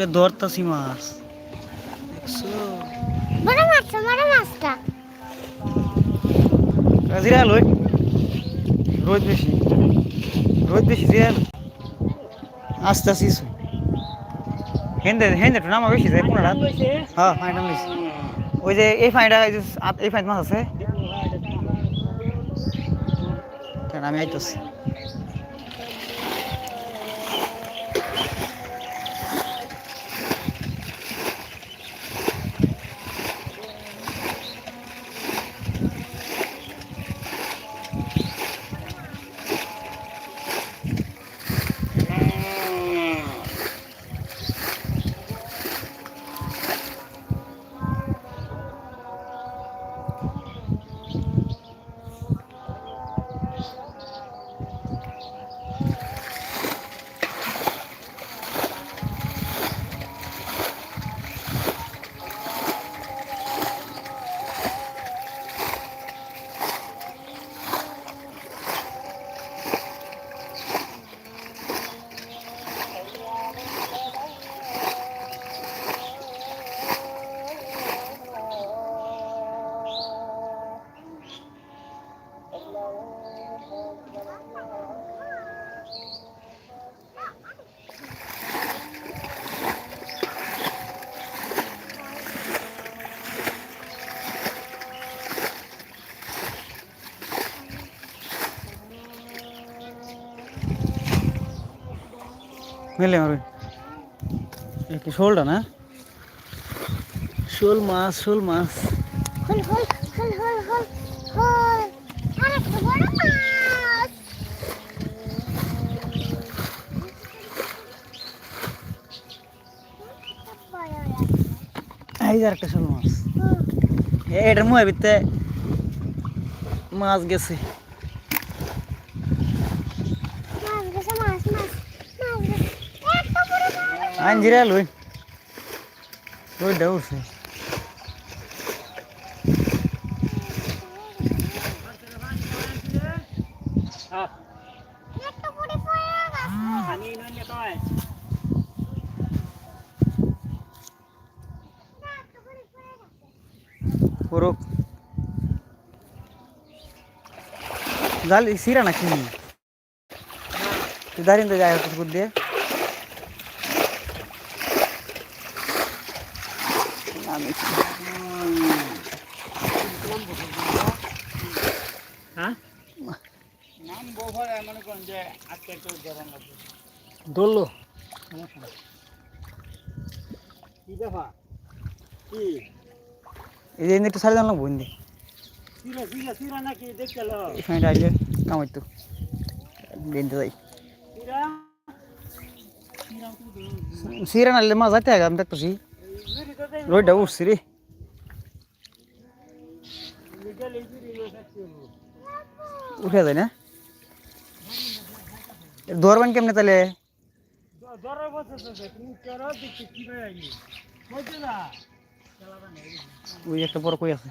আজকে ধরতাছি মাছ। বড় মাছ বড় মাছটা। জিরাল ওই। রোদ বেশি। রোদ বেশি জিরাল। আস্তে আস্তে ইসু হেন্দে হেন্দে নামা বেশি যায় কোনটা হ্যাঁ ফাইনটা মিস ওই যে এই ফাইনটা এই ফাইন মাছ আছে। আমি আইতেছি। মেলে আমার একটু শোলটা না? শোল মাছ শোল মাছ। হল হল হল হল হল হল আরেকটা বড় মাছ। এই যে একটা শোল মাছ। এটার মুহে ভিতরে মাছ গেছে মাছ গেছে মাছ মাছ মাছ গেছে একটা বড় মাছ আইন জিরা লই লই উঠছে একটা বড় পড়ে গেছে একটা বড় পড়ে গেছে পুরো জাল সিরা নাকি তুই দাঁড়িয়ে তো যাই হতো দিয়ে আমি ধরলো। এই যে একটু সারি জানলাম বন্দি এখানে কামাই তো। বেঁধে যাই। সিরা? নালে মা যাইতে আগে আমি দেখতেছি। রোডটা উঠছি রে। উঠে যায় না ধরবেন কেমনে তাহলে ওই একটা বড় কই আছে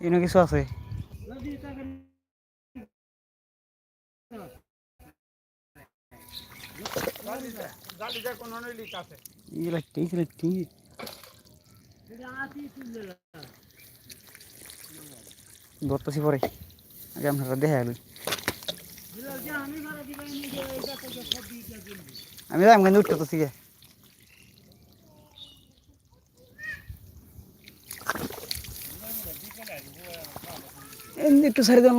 এনে কিছু আছে এই লাইটটা এই লাইটটা ধরতেছি পরে। আগে আপনারা দেখা গেল আমি যাই, আমি উঠতে তো শিখে এমনি একটু সারি দেওয়া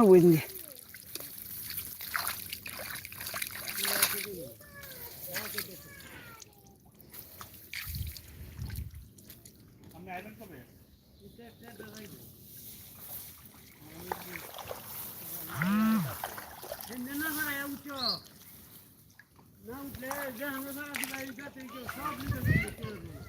বই দিয়ে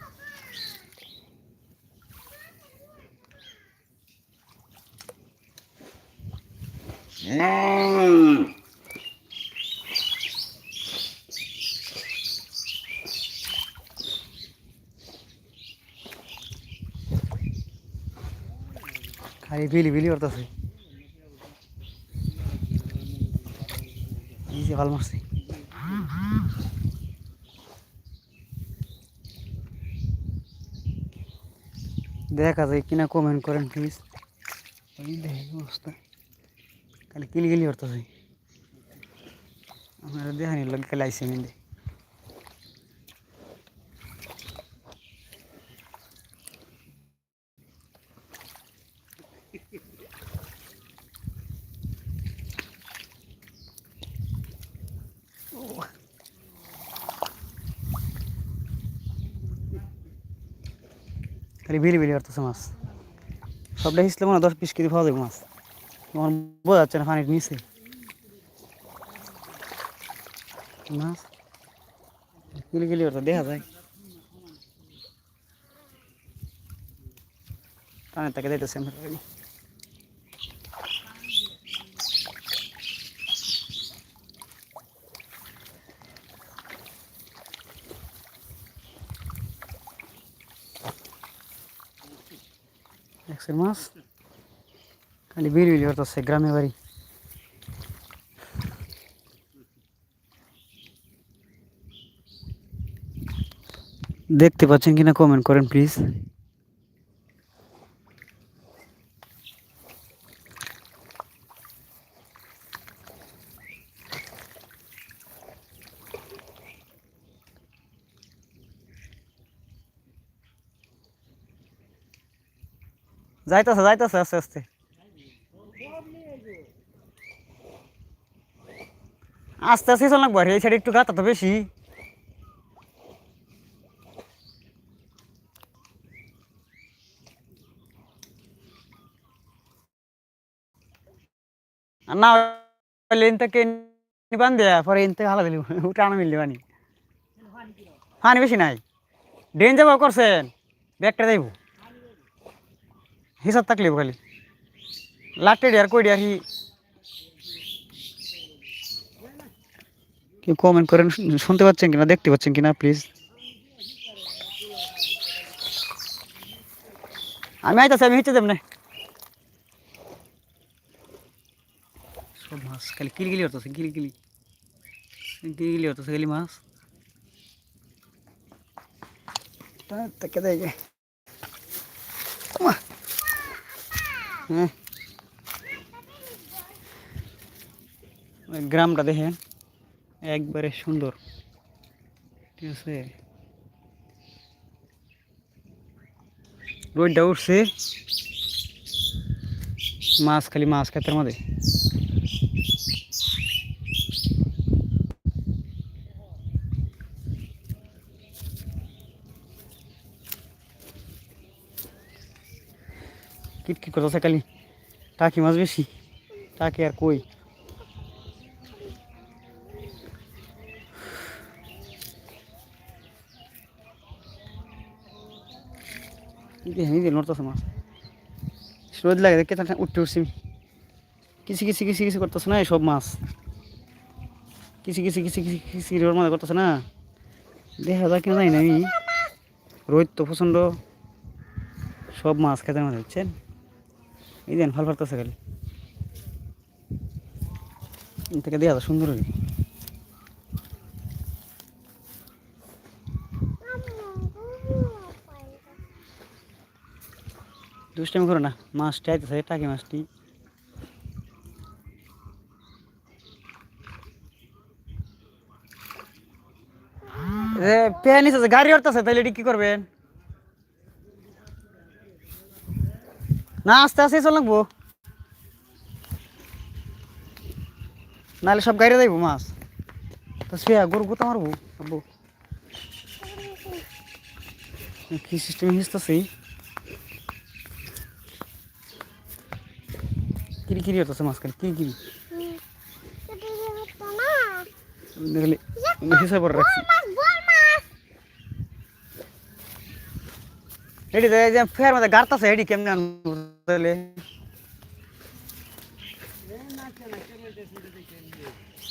খালি বিলি বিলি করতেছে। যে ভালো মারছি। দেখা যায় কিনা কমেন্ট করেন প্লিজ অবস্থা। খালি কিলি কিলি করতেছে। আমার দেখানি লোক খালি আইসে মিন্দে খালি বিলি বিলি করতেছে মাছ। সবটা হিসলে মনে দশ বিশ কেজি পাওয়া যাবে মাছ। তোমার বোঝা যাচ্ছে না পানির নিচে। মাছ? গিলি গিলি করতে দেখা যায়। টানের তাকে যাইতেছে আমরা। দেখছেন মাছ খালি বিল বিলি করতেছে গ্রামে বাড়ি দেখতে পাচ্ছেন কিনা কমেন্ট করেন প্লিজ যাইতেছে যাইতেছে, আস্তে আস্তে। আস্তে আস্তে চল লাগবো এই সাইডে একটু গাতা তো বেশি। না পরে ইন থেকে হালা দিলি, উঠে মিললি পানি। পানি বেশি নাই। যাব করছেন, ব্যাগটা যাইব হিসাব থাকলে খালি লাটে আর কই আর হি কেউ কমেন্ট করেন শুন- শুনতে পাচ্ছেন কিনা দেখতে পাচ্ছেন কিনা প্লিজ আমি আইতাছি আমি হিচে দেব না সব মাছ খালি কিলগিলি হতেছে কিলগিলি কিলগিলি হতেছে খালি মাছ তাকে দেয় হ্যাঁ ওই গ্রামটা দেখেন একবারে সুন্দর ঠিক আছে রোডটা উঠছে মাছ খালি মাছ ক্ষেতের মধ্যে কিট কিট করতেছে খালি। টাকি মাছ বেশি? টাকি আর কই? নিজে নড়তেছে মাছ। রোদ লাগে দেখে উঠতে উঠছি কিছু কিছু কিছু কিছু করতেছে না সব মাছ। কিছু কিছু কিছু কিছু কিছু ওর করতেছে না। দেখা যায় কিনা জানি না আমি রোদ তো প্রচণ্ড। সব মাছ খেতে মধ্যে বুঝছেন এই দেন, ফল ফারতেছে খালি। থেকে দেওয়া সুন্দর হয়ে দুষ্টামি করো না, মাছটা আইতেছে টাকি মাছটি। পেয়ে নিছে গাড়ি উঠতেছে তাহলে কি করবেন? না, আস্তে আস্তে চল নাহলে সব গাড়ি যাইবো, মাছ। তো সে গরু গোতা মারবো? আব্বু। কি সিস্টেম হিসতেছে কিরি কিরি হতেছে খালি, কিরি কিরি। দেখলে, হিসাব করে ফের মধ্যে গাড়তাছে, এটি কেমনে তাহলে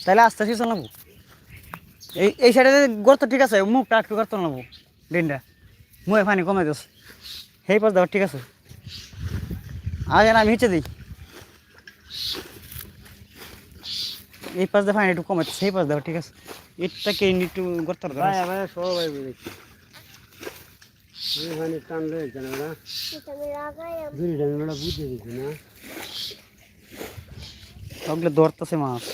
তাহলে আস্তে আস্তে চালাবো। এই এই সাইডে গর্ত ঠিক আছে মুখটা একটু গর্ত নেব ডিনটা মুখে পানি কমে দিস সেই পাশ দেওয়া ঠিক আছে। আজ আমি হিচে দিই। এই পাশ দিয়ে ফাইন একটু কমাচ্ছে সেই পাশ দাও ঠিক আছে। এটাকে একটু সবাই বলেছি এখানে টান রয়েছে না ওরা এটা আমি লাগাই দুই টান ওরা বুঝে দিচ্ছে না ওগুলো ধরতেছে মাছ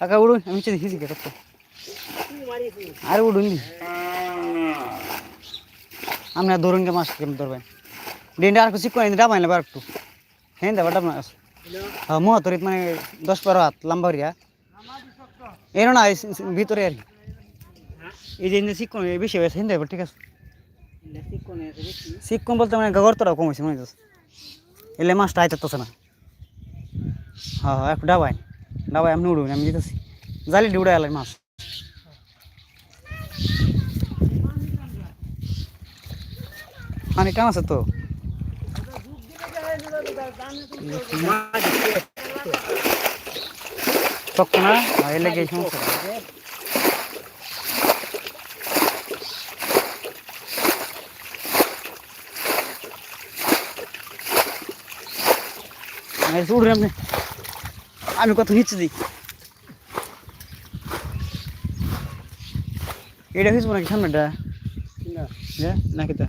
কাকা উড়ুন আমি নিচে দেখেছি কে তো আরে উড়ুন দি আপনার ধরুন কে মাছ কেমন ধরবেন ডিনটা আর করে ডাবাই নেবে আর একটু হ্যাঁ দেবা ডাব হ্যাঁ মহাতরিত মানে দশ বারো হাত লম্বা হরিয়া এর না ভিতরে আর এই যে শিক্ষণ বেশি হয়েছে হিন্দে ঠিক আছে। শিক্ষণ বলতে মানে গগরতরা কম হয়েছে মনে হচ্ছে এলে মাছটা আইতেছে না। হ্যাঁ হ্যাঁ একটু ডাবাই ডাবাই আমি উড়ুন আমি যেতেছি জালি উড়ে এলাই মাছ। মানে কেমন আছে তো? তখন না এলে আপনি আমি কত নিচে দিই এটা হয়েছে নাকি সামনেটা না নাকি তা